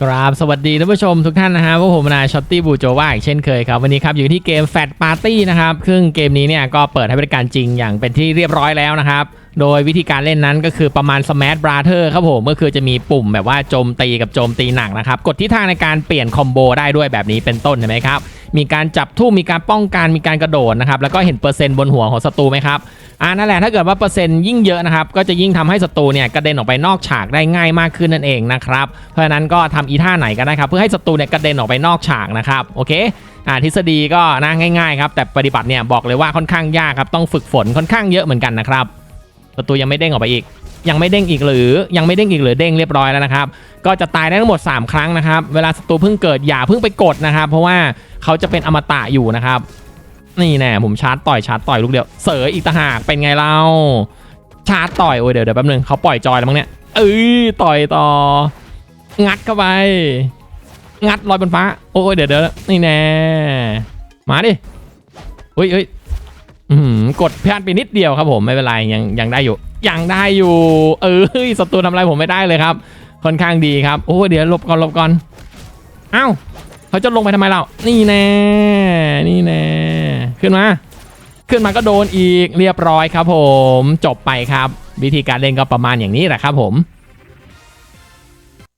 ครับสวัสดีท่านผู้ชมทุกท่านนะฮะพวกผมนายช็อตตี้บูโจว่าอีกเช่นเคยครับ วันนี้ครับอยู่ที่เกมแฟตปาร์ตี้นะครับซึ่งเกมนี้เนี่ยก็เปิดให้บริการจริงอย่างเป็นที่เรียบร้อยแล้วนะครับ โดยวิธีการเล่นนั้นก็คือประมาณ Smash Brother ครับผมก็คือจะมีปุ่มแบบว่าโจมตีกับโจมตีหนักนะครับ กดทิศทางในการเปลี่ยนคอมโบได้ด้วยแบบนี้เป็นต้นเห็นไหมครับ มีการจับทุ่มมีการป้องกันมีการกระโดดนะครับ แล้วก็เห็นเปอร์เซ็นต์บนหัวของศัตรูไหมครับอ่านั่นแหละถ้าเกิดว่าเปอร์เซ็นต์ยิ่งเยอะนะครับ ก็จะยิ่งทำให้ศัตรูเนี่ยกระเด็นออกไปนอกฉากได้ง่ายมากขึ้นนั่นเองนะครับเพราะฉะนั้นก็ทำอีท่าไหนก็ได้ครับเพื่อให้ศัตรูเนี่ยกระเด็นออกไปนอกฉากนะครับโอเคอ่าทฤษฎีก็นะง่ายๆครับแต่ปฏิบัติเนี่ยบอกเลยว่าค่อนข้างยากครับต้องฝึกฝนค่อนข้างเยอะเหมือนกันนะครับ ศัตรูยังไม่เด้งออกไปอีก ยังไม่เด้งอีกหรือยังไม่เด้งอีกหรือเด้งเรียบร้อยแล้วนะครับ ก็จะตายได้ทั้งหมด 3 ครั้งนะครับ เวลาศัตรูเพิ่งเกิดอย่าเพิ่งไปกดนะครับ เพราะว่าเขาจะเป็นอมตะอยู่นะครับ นี่แน่ผมชาร์จต่อยชาร์จต่อยลูกเดียว เสยอีกต่างหากเป็นไงเราชาร์จต่อยโอ้ยเดี๋ยวเดี๋ยวแป๊บนึงเขาปล่อยจอยแล้วมั้งเนี่ยเอ้ยต่อยต่อ งัดเข้าไป งัดลอยบนฟ้า โอ้ยเดี๋ยวเดี๋ยวนี่แน่มาดิเฮ้ยเฮ้ย กดพลาดไปนิดเดียวครับผมไม่เป็นไรยังยังได้อยู่ ยังได้อยู่ เออศัตรูทำอะไรผมไม่ได้เลยครับ ค่อนข้างดีครับโอ้เดี๋ยวหลบก่อนหลบก่อนเอ้าเขาจะลงไปทำไมเรานี่แน่นี่แน่ขึ้นมา ขึ้นมาก็โดนอีกเรียบร้อยครับ ผมจบไปครับ วิธีการเล่นก็ประมาณอย่างนี้แหละครับผม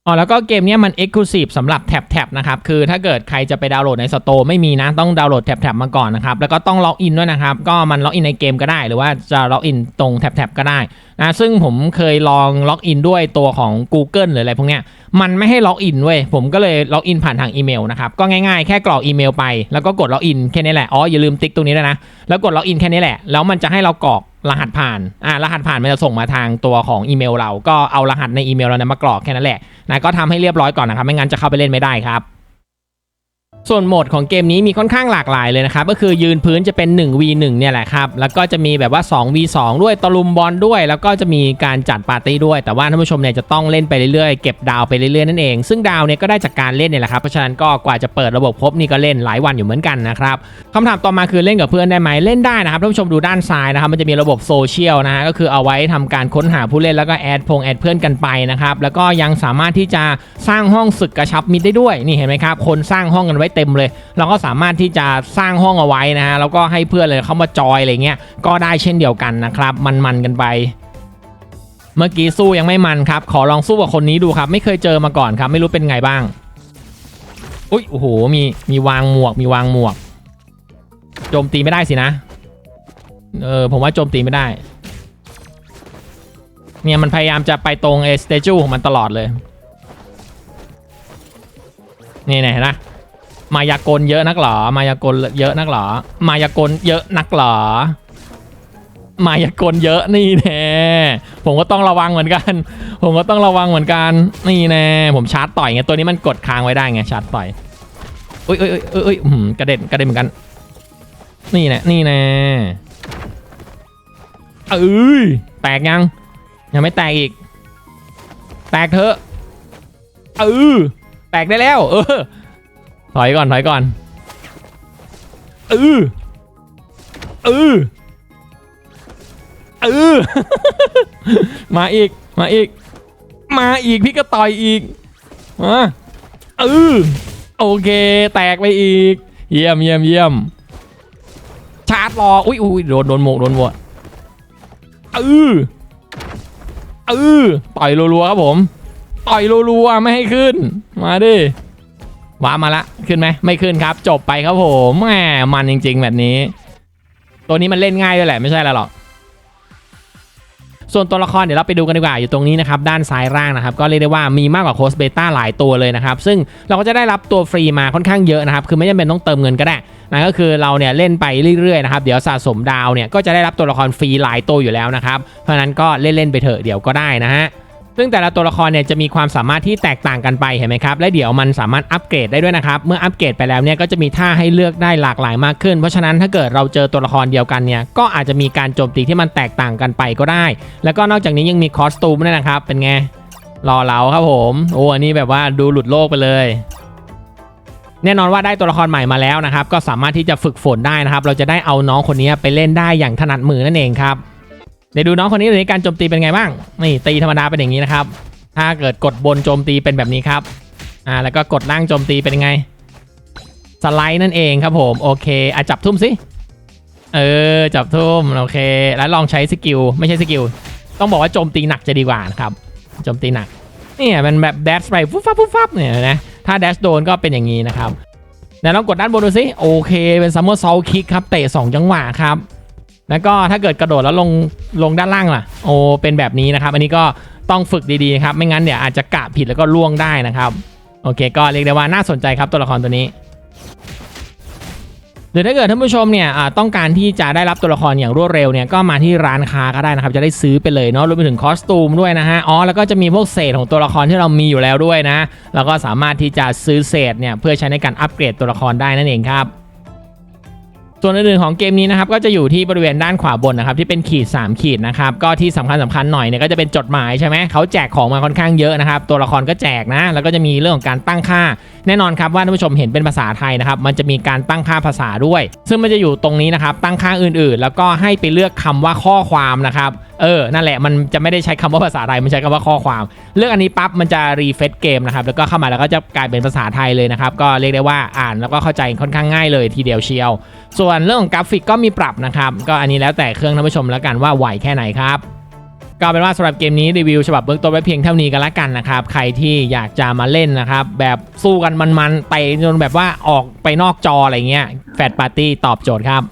อ๋อแล้วก็เกมนี้มัน Exclusive สำหรับแท็บแท็บนะครับ คือถ้าเกิดใครจะไปดาวน์โหลดในสโตร์ไม่มีนะ ต้องดาวน์โหลดแท็บแท็บมาก่อนนะครับ แล้วก็ต้องล็อกอินด้วยนะครับ ก็มันล็อกอินในเกมก็ได้ หรือว่าจะล็อกอินตรงแท็บแท็บก็ได้นะซึ่งผมเคยลองล็อกอินด้วยตัวของ Google หรืออะไรพวกเนี้ยมันไม่ให้ล็อกอินเว้ยผมก็เลยล็อกอินผ่านทางอีเมลนะครับก็ง่ายๆแค่กรอกอีเมลไป แล้วก็กดล็อกอินแค่นี้แหละอ๋ออย่าลืมติ๊กตรงนี้ด้วยนะแล้วกดล็อกอินแค่นี้แหละแล้วมันจะให้เรากรอก รหัสผ่าน อ่ารหัสผ่านมันจะส่งมาทางตัวของอีเมลเรา ก็เอารหัสในอีเมลเรานั้นมากรอกแค่นั้นแหละนะก็ทำให้เรียบร้อยก่อนนะครับ ไม่งั้นจะเข้าไปเล่นไม่ได้ครับ ส่วนโหมดของเกมนี้มีค่อนข้างหลากหลายเลยนะครับก็คือยืนพื้นจะเป็น 1v1 เนี่ยแหละครับแล้วก็จะมีแบบว่า 2v2 ด้วยตะลุมบอลด้วย แล้วก็จะมีการจัดปาร์ตี้ด้วย แต่ว่าท่านผู้ชมเนี่ยจะต้องเล่นไปเรื่อยๆเก็บดาวไปเรื่อยๆนั่นเอง ซึ่งดาวเนี่ยก็ได้จากการเล่นเนี่ยแหละครับเพราะฉะนั้นก็กว่าจะเปิดระบบครบนี่ก็เล่นหลายวันอยู่เหมือนกันนะครับคำถามต่อมาคือเล่นกับเพื่อนได้ไหมเล่นได้นะครับท่านผู้ชมดูด้านซ้ายนะครับมันจะมีระบบโซเชียลนะฮะก็คือเอาไว้ทำการค้นหาผู้เล่นแล้วก็แอดพงแอดเพื่อนกันไปนะครับแล้วก็ยังสามารถที่จะสร้างห้องศึกกระชับมิตรได้ด้วยนี่เห็นไหมครับคนสร้างห้องกันไว้เต็มเลย เราก็สามารถที่จะสร้างห้องเอาไว้นะฮะแล้วก็ให้เพื่อนเลยเข้ามาจอยอะไรเงี้ยก็ได้เช่นเดียวกันนะครับมันๆกันไปเมื่อกี้สู้ยังไม่มันครับ ขอลองสู้กับคนนี้ดูครับ ไม่เคยเจอมาก่อนครับ ไม่รู้เป็นไงบ้าง อุ้ยโอ้โห มีมีวางหมวก มีวางหมวก โจมตีไม่ได้สินะ เออ ผมว่าโจมตีไม่ได้ เนี่ยมันพยายามจะไปตรงเอสเตจูของมันตลอดเลย นี่ไห็นไห มายากลเยอะนักหรอ มายากลเยอะนักหรอ มายากลเยอะนักหรอ มายากลเยอะนี่แน่ผมก็ต้องระวังเหมือนกัน ผมก็ต้องระวังเหมือนกัน นี่แน่ผมชาร์จต่อยไงตัวนี้มันกดค้างไว้ได้ไงชาร์จต่อยอุ้ยอุ้ยอุ้ยอุ้ยกระเด็นกระเด็นเหมือนกัน นี่แน่นี่แน่เอ้ยแตกยัง ยังไม่แตกอีก แตกเถอะเออแตกได้แล้ว เออ ถอยก่อนถอยก่อนเออเออเออมาอีกมาอีก มาอีกพี่ก็ต่อยอีกมาเออโอเค แตกไปอีก เยี่ยมเยี่ยมเยี่ยมชาร์จรออุ้ยอุ้ยโดนโดนหมกโดนวัวเออเออต่อยรัวๆครับผม ต่อยรัวๆไม่ให้ขึ้น มาดิ ว้ามาละขึ้นไหมไม่ขึ้นครับ จบไปครับผมแหมมันจริง ๆ แบบนี้ ตัวนี้มันเล่นง่ายด้วยแหละไม่ใช่อะไรหรอกส่วนตัวละครเดี๋ยวเราไปดูกันดีกว่าอยู่ตรงนี้นะครับด้านซ้ายล่างนะครับก็เรียกได้ว่ามีมากกว่าโค้ชเบต้าหลายตัวเลยนะครับซึ่งเราก็จะได้รับตัวฟรีมาค่อนข้างเยอะนะครับคือไม่จำเป็นต้องเติมเงินก็ได้นะก็คือเราเนี่ยเล่นไปเรื่อยๆนะครับเดี๋ยวสะสมดาวเนี่ยก็จะได้รับตัวละครฟรีหลายตัวอยู่แล้วนะครับเพราะนั้นก็เล่นๆไปเถอะเดี๋ยวก็ได้นะฮะ ซึ่งแต่ละตัวละครเนี่ยจะมีความสามารถที่แตกต่างกันไปเห็นไหมครับและเดี๋ยวมันสามารถอัปเกรดได้ด้วยนะครับเมื่ออัปเกรดไปแล้วเนี่ยก็จะมีท่าให้เลือกได้หลากหลายมากขึ้น เพราะฉะนั้นถ้าเกิดเราเจอตัวละครเดียวกันเนี่ยก็อาจจะมีการโจมตีที่มันแตกต่างกันไปก็ได้ แล้วก็นอกจากนี้ยังมีคอสตูมด้วยนะครับเป็นไงรอเราครับผมโอ้อันนี้แบบว่าดูหลุดโลกไปเลยแน่นอนว่าได้ตัวละครใหม่มาแล้วนะครับ ก็สามารถที่จะฝึกฝนได้นะครับ เราจะได้เอาน้องคนนี้ไปเล่นได้อย่างถนัดมือนั่นเองครับ เดี๋ยวดูน้องคนนี้ในการโจมตีเป็นไงบ้าง นี่ตีธรรมดาเป็นอย่างนี้นะครับ ถ้าเกิดกดบนโจมตีเป็นแบบนี้ครับ อ่าแล้วก็กดล่างโจมตีเป็นไง สไลด์นั่นเองครับผมโอเคอะจับทุ่มสิ เออจับทุ่มโอเค แล้วลองใช้สกิลไม่ใช่สกิล ต้องบอกว่าโจมตีหนักจะดีกว่านะครับโจมตีหนักเนี่ยมันแบบแดชไปฟุบฟับฟุบฟับเนี่ยนะถ้าแดชโดนก็เป็นอย่างนี้นะครับเดี๋ยวลองกดด้านบนดูสิโอเคเป็นซัมเมอร์ซอลคิกครับเตะ2จังหวะครับ แล้วก็ถ้าเกิดกระโดดแล้วลงลงด้านล่างล่ะ โอ้เป็นแบบนี้นะครับ อันนี้ก็ต้องฝึกดีๆครับ ไม่งั้นเดี๋ยวอาจจะกะผิดแล้วก็ล่วงได้นะครับ โอเค ก็เรียกได้ว่าน่าสนใจครับตัวละครตัวนี้หรือถ้าเกิดท่านผู้ชมเนี่ยต้องการที่จะได้รับตัวละครอย่างรวดเร็วเนี่ยก็มาที่ร้านค้าก็ได้นะครับจะได้ซื้อไปเลยเนาะรวมไปถึงคอสตูมด้วยนะฮะอ๋อแล้วก็จะมีพวกเศษของตัวละครที่เรามีอยู่แล้วด้วยนะ แล้วก็สามารถที่จะซื้อเศษเนี่ยเพื่อใช้ในการอัปเกรดตัวละครได้นั่นเองครับ ส่วนอื่นๆของเกมนี้นะครับก็จะอยู่ที่บริเวณด้านขวาบนนะครับที่เป็นขีด 3 ขีดนะครับก็ที่สำคัญสำคัญหน่อยเนี่ยก็จะเป็นจดหมายใช่ไหมเขาแจกของมาค่อนข้างเยอะนะครับตัวละครก็แจกนะ แล้วก็จะมีเรื่องของการตั้งค่า แน่นอนครับว่าท่านผู้ชมเห็นเป็นภาษาไทยนะครับมันจะมีการตั้งค่าภาษาด้วย ซึ่งมันจะอยู่ตรงนี้นะครับตั้งค่าอื่นๆ แล้วก็ให้ไปเลือกคำว่าข้อความนะครับเออนั่นแหละมันจะไม่ได้ใช้คำว่าภาษาไทยมันใช้คำว่าข้อความ เลือกอันนี้ปั๊บมันจะรีเฟซเกมนะครับแล้วก็เข้ามาแล้วก็จะกลายเป็นภาษาไทยเลยนะครับก็เรียกได้ว่าอ่านแล้วก็เข้าใจค่อนข้างง่ายเลยทีเดียวเชียวส่วนเรื่องของกราฟิกก็มีปรับนะครับ ก็อันนี้แล้วแต่เครื่องท่านผู้ชมแล้วกันว่าไหวแค่ไหนครับก็เป็นว่าสำหรับเกมนี้รีวิวฉบับเบื้องต้นไว้เพียงเท่านี้กันละกันนะครับ ใครที่อยากจะมาเล่นนะครับ แบบสู้กันมันๆเตะจนแบบว่าออกไปนอกจออะไรเงี้ยแฟดปาร์ตี้ตอบโจทย์ครับ